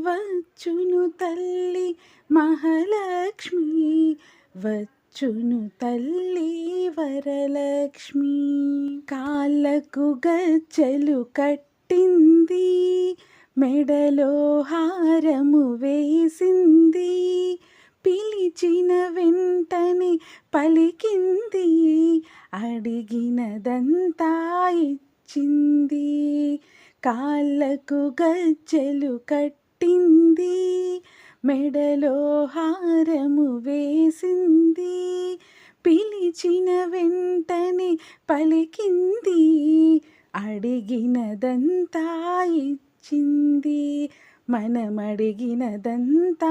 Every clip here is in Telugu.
వచ్చును తల్లి మహాలక్ష్మి వచ్చును తల్లి వరలక్ష్మి. కాళ్ళకు గజ్జలు కట్టింది మెడలో హారము వేసింది. పిలిచిన వెంటనే పలికింది అడిగినదంతా ఇచ్చింది. కాళ్ళకు గజ్జలు కట్టింది మెడలో హారము వేసింది పిలిచిన వెంటనే పలికింది అడిగినదంతా ఇచ్చింది మనమడిగినదంతా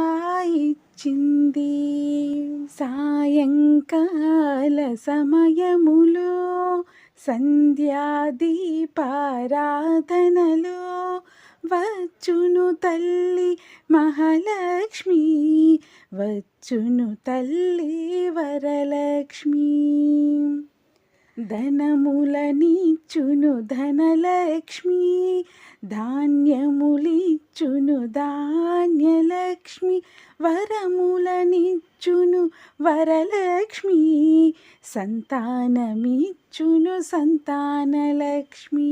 ఇచ్చింది. సాయంకాల సమయములో సంధ్యాదీపారాధనలో వచ్చును తల్లి మహాలక్ష్మి వచ్చును తల్లి వరలక్ష్మి. ధనములనిచ్చును ధనలక్ష్మి ధాన్యములిచ్చును ధాన్యలక్ష్మి వరములనిచ్చును వరలక్ష్మి సంతానమిచ్చును సంతానలక్ష్మి.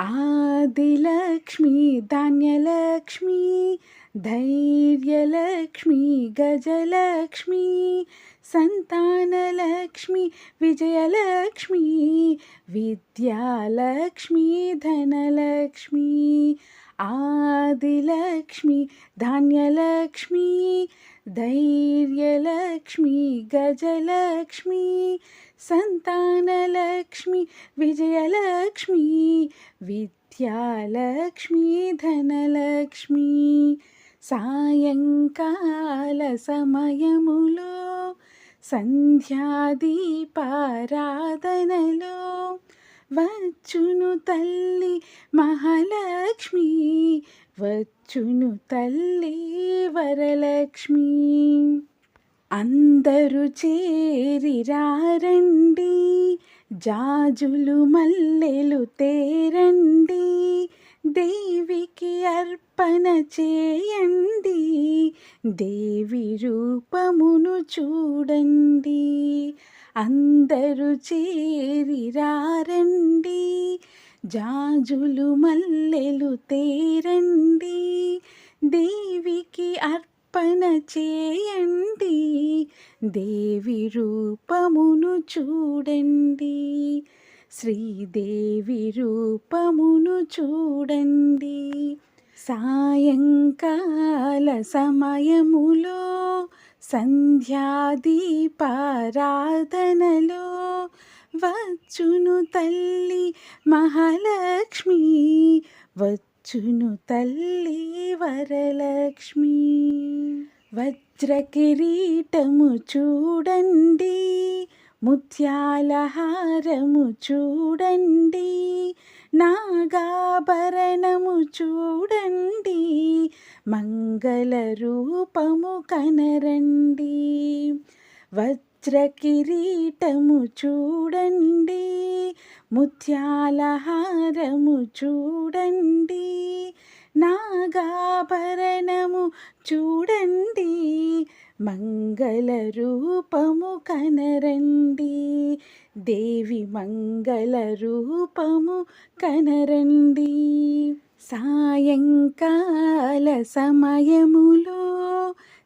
आदिलक्ष्मी धान्यलक्ष्मी धैर्यलक्ष्मी गजलक्ष्मी सन्तानलक्ष्मी विजयलक्ष्मी विद्यालक्ष्मी धनलक्ष्मी आदिलक्ष्मी धान्यलक्ष्मी ధైర్యలక్ష్మి గజలక్ష్మి సంతానలక్ష్మి విజయలక్ష్మి విద్యాలక్ష్మి ధనలక్ష్మి. సాయంకాల సమయములో సంధ్యాదీపారాధనలో వచ్చును తల్లి మహాలక్ష్మి వచ్చును తల్లి వరలక్ష్మి. అందరూ చేరిరారండి. జాజులు మల్లెలు తేరండి. దేవికి అర్పణ చేయండి. దేవి రూపమును చూడండి. అందరూ చేరిరారండి. జాజులు మల్లెలు తేరండి దేవికి అర్పణ చేయండి దేవి రూపమును చూడండి శ్రీదేవి రూపమును చూడండి. సాయంకాల సమయములో సంధ్యాదీపారాధనలో వచ్చును తల్లి మహాలక్ష్మి వచ్చును తల్లి వరలక్ష్మి. వజ్ర కిరీటము చూడండి ముత్యాల హారము చూడండి నాగాభరణము చూడండి మంగళ రూపము కనరండి. వజ్ర కిరీటము చూడండి ముత్యాలహారము చూడండి నాగాభరణము చూడండి మంగళ రూపము కనరండి దేవి మంగళ రూపము కనరండి. సాయంకాల సమయములో